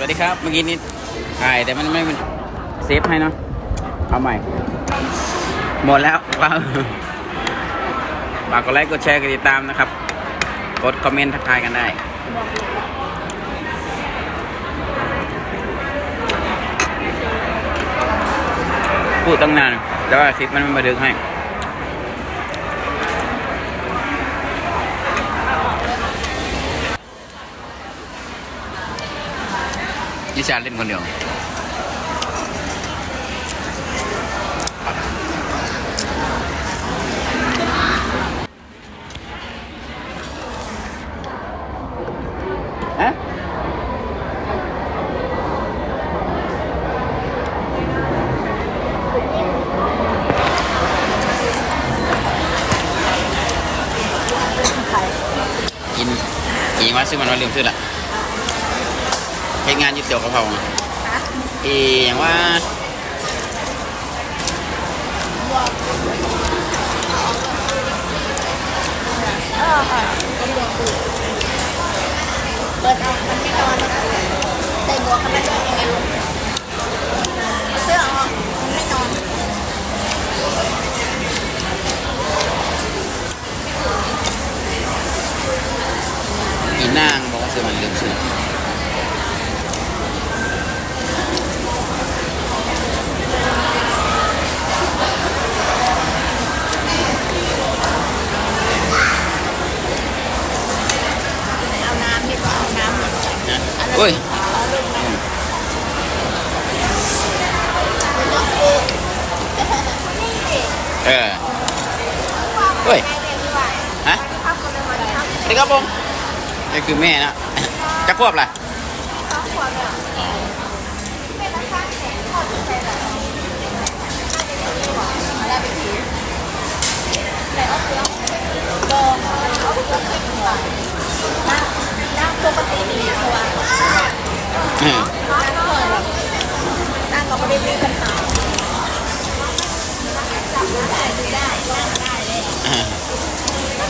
วัสดีครับ เมื่อกี้นี้ถ่ายแต่มันไม่เซฟให้เนาะเอาใหม่ หมดแล้วฝากฝากกดไลค์กดแชร์กดติดตามนะครับ กดคอมเมนต์ทักทายกันได้พูดตั้งนาน แต่ว่าคลิปมันไม่มาดึงให้ นิชาเล่นคนเดียวฮะกินกินว่าซื้อมันว่าลืมซื้อละใช้งานอยึดเตี๋ยวกะเพราอะอีอย่างว่าเปิดเอามันไม่นอนใส่บัวเข้าไปด้วยยังไงลูกเอาเสื้อออกมันไม่นอน อีนางบอกว่าซื้อมันลืมซื้อ เอาน้ำดีกว่าเอาน้ำเหมือนกัน นะอุ้ย เอาลูกน้ำไม่ต้องปลูกนี่สิ เออเฮ้ย ให้เลยดีกว่า ฮะ ข้าวคนละวันข้าว นี่ครับผมนี่คือแม่นะจะ ควบล่ะข้าวขวดอะไม่ละข้างแข็งทอดใส่แบบอะไรไปถือไหนเอาเสื้อโดนเอาเสื้อขึ้นมาน้ำน้ำปกติดีใช่ไหมอืมนั่งก็ไม่ได้มีปัญหาจับได้ดูได้นั่งได้เลยอ่า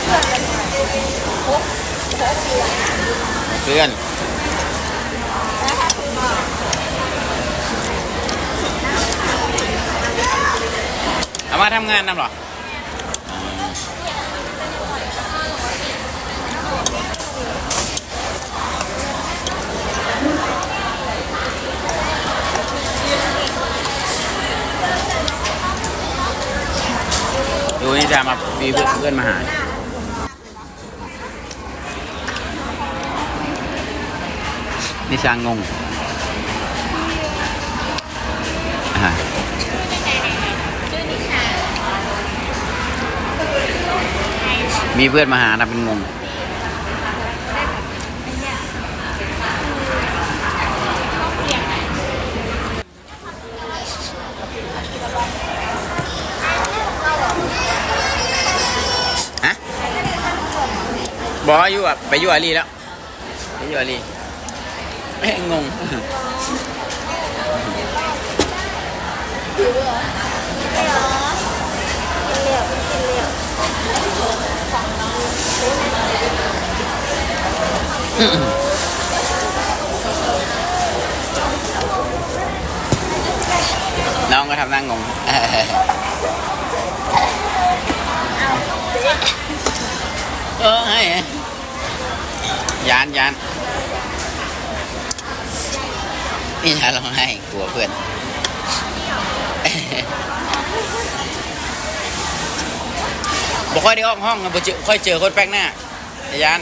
เพื่อนกันครบครบเดือน เพื่อนเอามาทำงานนำหรอดูนี่จะมามีเพื่อนมาหา นิชางงมีเพื่อนมาหานะเป็นงง ฮะ บอกว่าอยู่อะ ไปอยู่อาลีแล้ว ไปอยู่อาลี เอ้ยงงไม่หรอกินเหลียวกินเหลียวน้องก็ทำหน้างงเออให้ยานยาน นี่ชานร้องไห้กลัวเพื่อน บอกค่อยได้ออกห้องนะบ่เจอค่อยเจอคนแปลกหน้าไอ้ยาน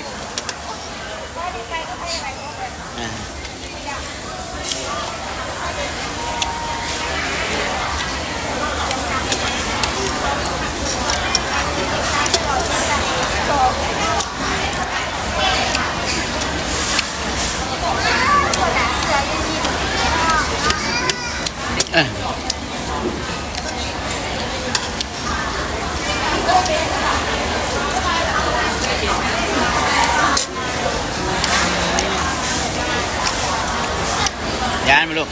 านมาลูก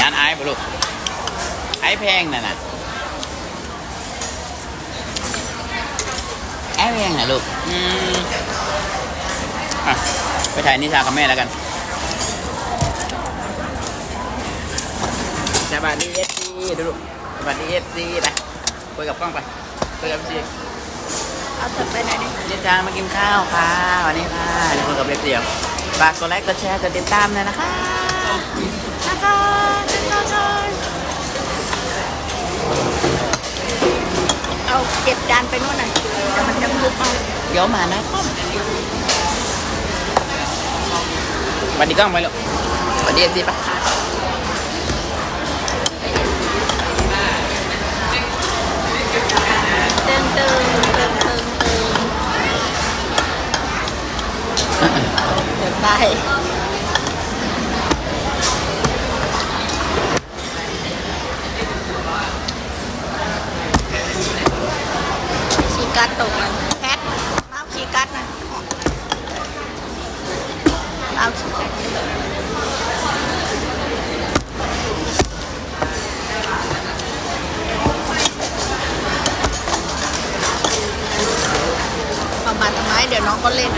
ยานไอ้มาลูกไอ้แพงน่ะน่ะไอ้แพงน่ะลูกอืมอะไปถ่ายนิชากับแม่แล้วกันวัสดีเอฟซีดูลูกสวัสดีเอฟซีนะคุยกับกล้องไปคุยกับพี่เอาเถอะไปไหนดิเจ๊จางมากินข้าวค่ะวันนี้ค่ะเดี๋ยวคุยกับเอฟซีฝากกดไลค์กดแชร์กดติดตามหน่อยนะคะ นะคะนะคะเอาเก็บจานไปนู่นน่ะเดี๋ยวมันจะมุกเอาเดี๋ยวมานะสวัสดีกล้องไปลูกสวัสดีเอฟซีปะเติมเติมเติมเติมเติมเดี๋ยวไป กัดตกแล้วแพทเอาชีกัดนะเอาชีกัดมาณทำไมเดี๋ยวน้องก็เล่น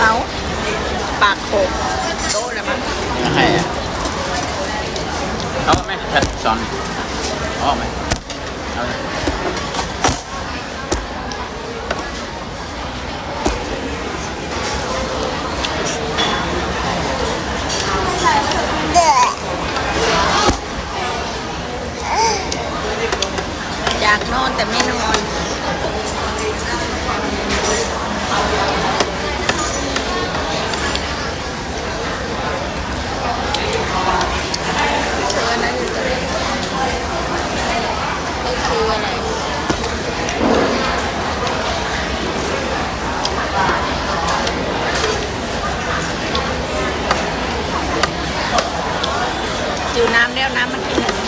เอาปากโขกโตแล้วมั้งใครอะเอาไหมแพทสอน เอาไหมเอาไหมอยากนอนแต่ไม่นอน เธอนั้นอยู่ตรงนี้ ก็คืออะไรจิวน้ำแล้วน้ำมันกินหนึ่ง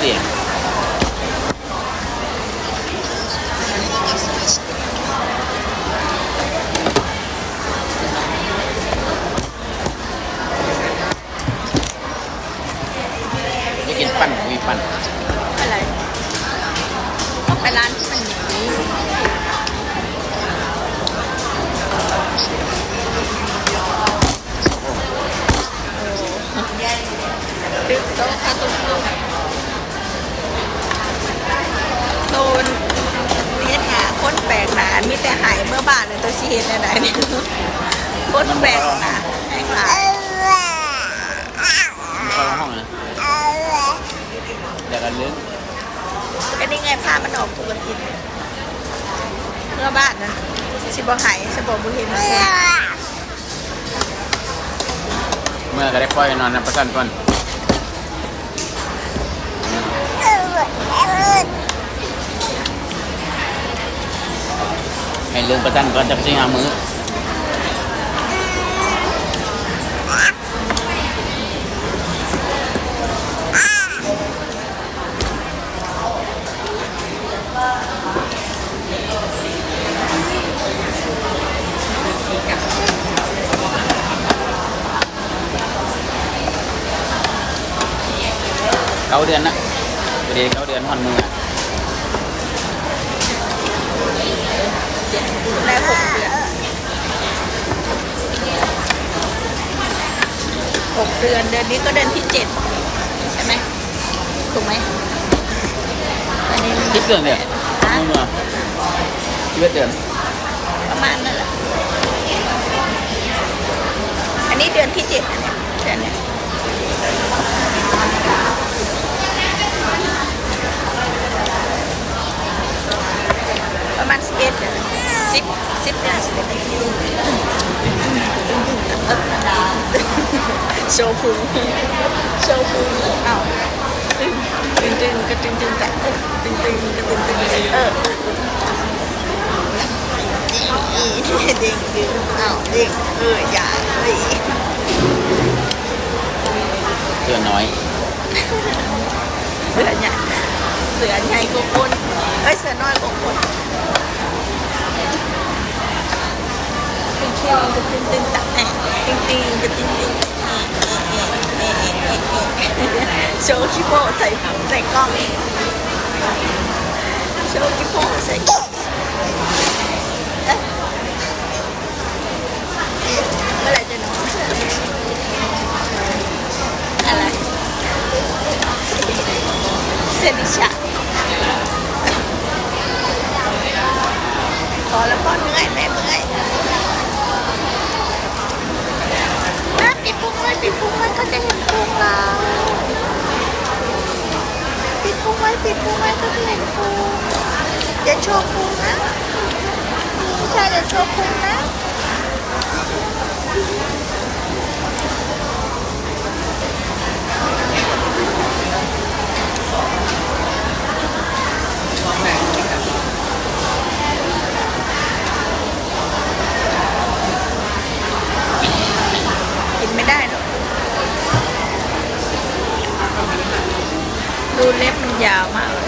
เอฟซีจะกินปั้นวีปั้นอะไรไปร้านที่มันอย่างนี้ดึกโต๊ะค่ะตุ้มตุ้มโดนเรียนหาคน แปลกหนามีแต่หายเมื่อบ้านเลยตัวชีเห็นอะไรเนี่ยคนแปลกหนาแปลกหนานะเดี๋ยวกันลึกก็นี่ไงผ้ามันออกปกติเมื่อบ้านนะสิบหายสิบบุเห็นมันเมื่อก็ได้ปล่อยนอนนะประกันก่อน ให้ลืมประกันก่อนจะไปซื้อหามือเก้าเดือนนะพอดีเก้าเดือนหอนมืออะ ได้หกเดือนหกเดือนเดือนนี้ก็เดือนที่เจ็ดใช่ไหมถูกไหมอันนี้คิดเดือนเดียวฮะมือคิดเดือนประมาณนั้นแหละอันนี้เดือนที่เจ็ดอันเนี้ยเดือนเนี้ยประมาณสิบเอ็ดเดือน สิบสิบเดือนสิบเอ็ดเดือนโชว์พุงโชว์พุงเอ้าตึงตึงตึงกระตึงตึงแต่เออตึงตึงกระตึงตึงเออเด็กดึงเอาเด็กเอออย่าเลยเดือนน้อย เสือใหญ่เสือใหญ่กว่าคนเอ้ยเสือน้อยกว่าคน ตึงตึงตึงตึงตึงตะตึงตึงตึงตึงตึงโชว์คิโปใส่ใส่กล้องโชว์คิโปใส่กล้องเอ๊ะเมื่อไหร่จะนอนอะไรเซนิชาพอแล้วก็เหนื่อยแม่เมื่อยแม่ปิดพุงไว้ปิดพุงไว้ก็จะเห็นพุงเราปิดพุงไว้ปิดพุงไว้ก็จะเห็นพุงอย่าโชว์พุงนะผู้ชายอย่าโชว์พุงนะ กินไม่ได้หรอก ดูเล็บมันยาวมากเลย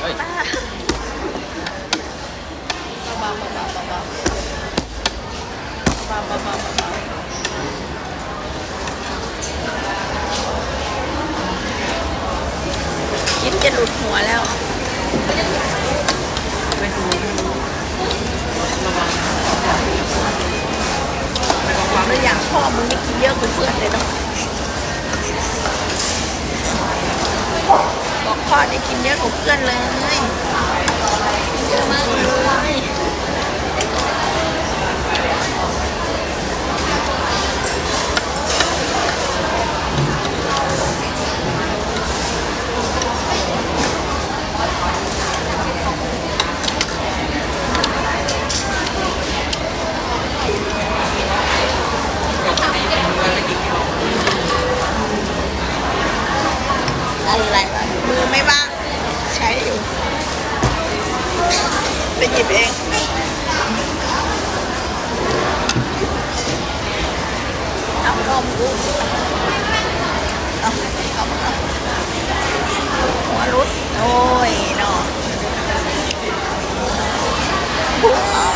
เฮ้ย ป้าเบาๆเบาๆเบาๆเบาๆเบาๆเบาๆเบาๆคิดจะหลุดหัวแล้ว แล้วอย่างพ่อมึงนี่กินเยอะกว่าเพื่อนเลยเนาะบอกพ่อได้กินเยอะกว่าเพื่อนเลยเยอะมากเลยอะไรวะมือไม่ว่างใช้อยู่ไปหยิบเองเอานมกูเอาเอาเอาหัวรุดโอ้ยเนาะเอา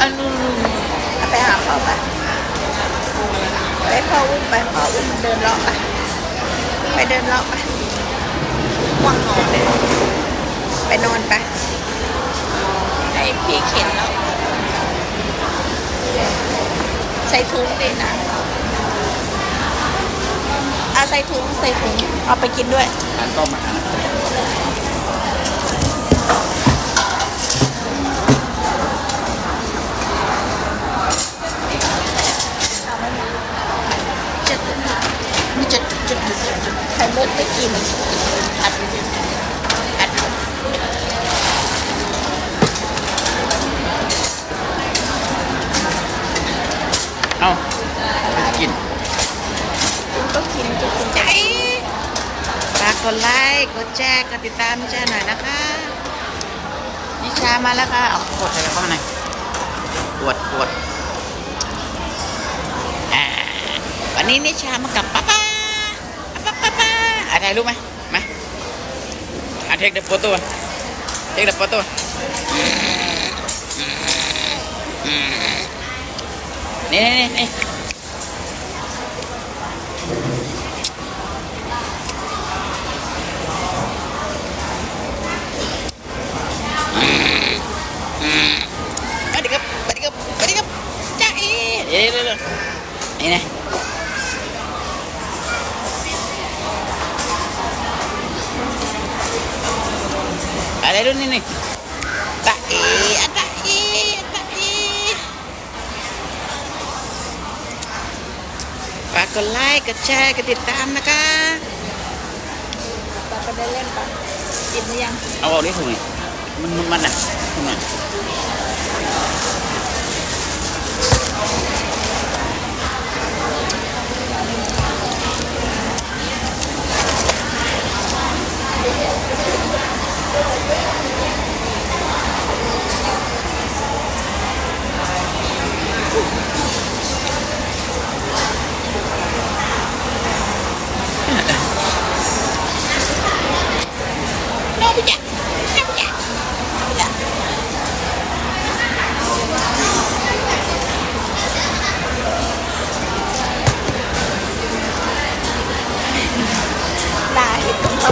อันนู้นเอา ไปหาพ่อไปไปพ่ออุ้มไปพ่ออุ้มเดินเลาะไปไปเดินเลาะไปว่างนอนเลยไปนอนไปให้พี่เข็นแล้วใส่ถุงดินะอาใส่ถุงใส่ถุงเอาไปกินด้วยร้านต้มอา ข่มุกไม่กินผัดผัดเอาไม่กินก็กินจะกินใจฝากกดไลค์กดแชร์กดติดตามแชร์หน่อยนะคะนิชามาแล้วค่ะเอากดอะไรเข้ามาหน่อยปวดปวดวันนี้นิชามากับป้าป้าป้าป้าป้า อะ ถ่ายรูปไหมมาอะเทคเดอะโฟโต้เทคเดอะโฟโต้นี่นี่นี่ ดไลค์กดแชร์กดติดตามนะคะปาไปได้เล่นปะกินหรือยัง เอาออกดิถุงนี่มันมันมันอะถุงน่ะ น้องพี่จ๋าน้องพี่จ๋าพี่จ๋าตาเห็นตรงเขา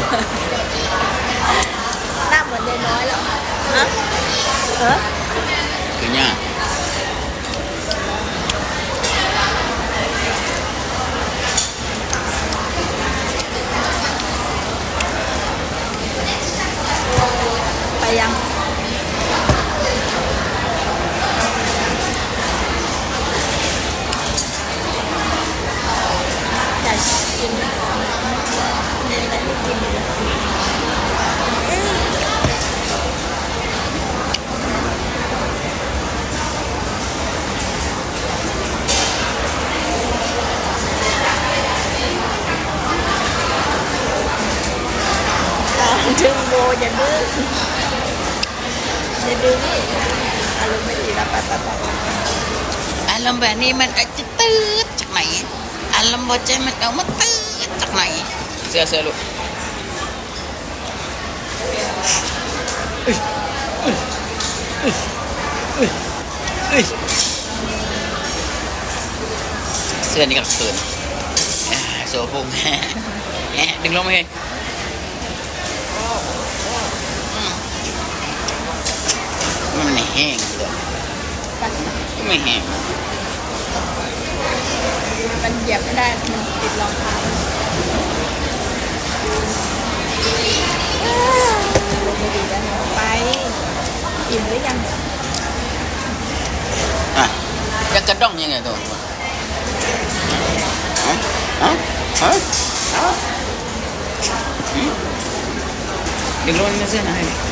หน้าเหมือนยายน้อยแล้ว ฮะเออ ถึงเนี่ย ไปยังอยากกินมีอะไรให้กินอีกไหมอ่า ดึงโบอย่าดึงอย่าดึงนี่อารมณ์ไม่ดีแล้วไปไปไปอารมณ์แบบนี้มันอาจจะตืดจากไหนอารมณ์บอใจมันเอามาตืดจากไหนเสื้อเสื้อลูกเสื้อนี่ก็เขินอ่าโซพุงแอะดึงลงมาเลยอืม มันไม่แห้งเลยไม่แห้ง มันเหยียบไม่ได้ มันติดรองเท้าลงไม่ดีแล้วเนอะไปอิ่มหรือยังอะจะกระด้องยังไงตัวฮะฮะฮะฮะหืมดึงลงมาเสื้อหน่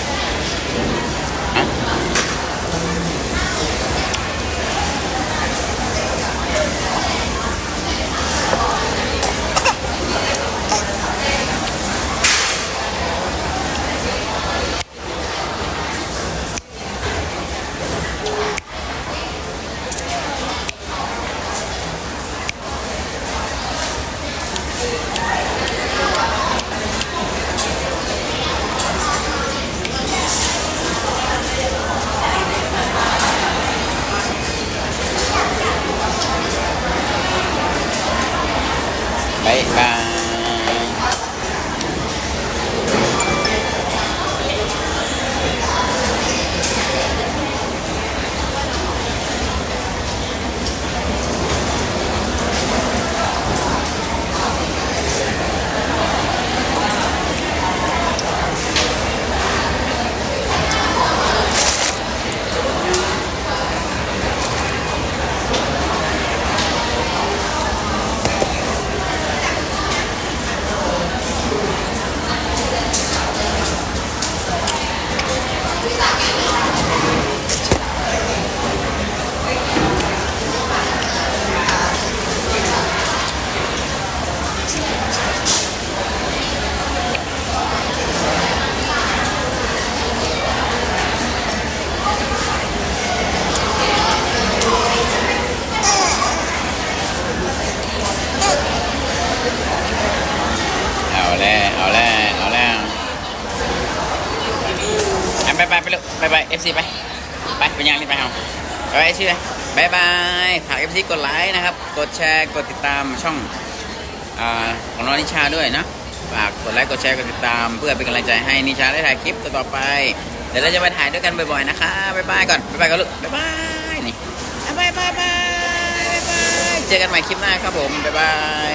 ไปไปชื่อไปบายฝากเอฟซีกดไลค์นะครับ กดแชร์กดติดตามช่องอของน้องนิชาด้วยนะฝากกดไลค์กดแชร์กดติดตาม เพื่อเป็นกำลังใจให้นิชาได้ถ่ายคลิปต่อไป เดี๋ยวเราจะไปถ่ายด้วยกันบ่อยๆนะคะบายบายก่อนบายบายก่อนลูกบายบายนี่บายบายบายบายบายเจอกันใหม่คลิปหน้าครับผมบายบาย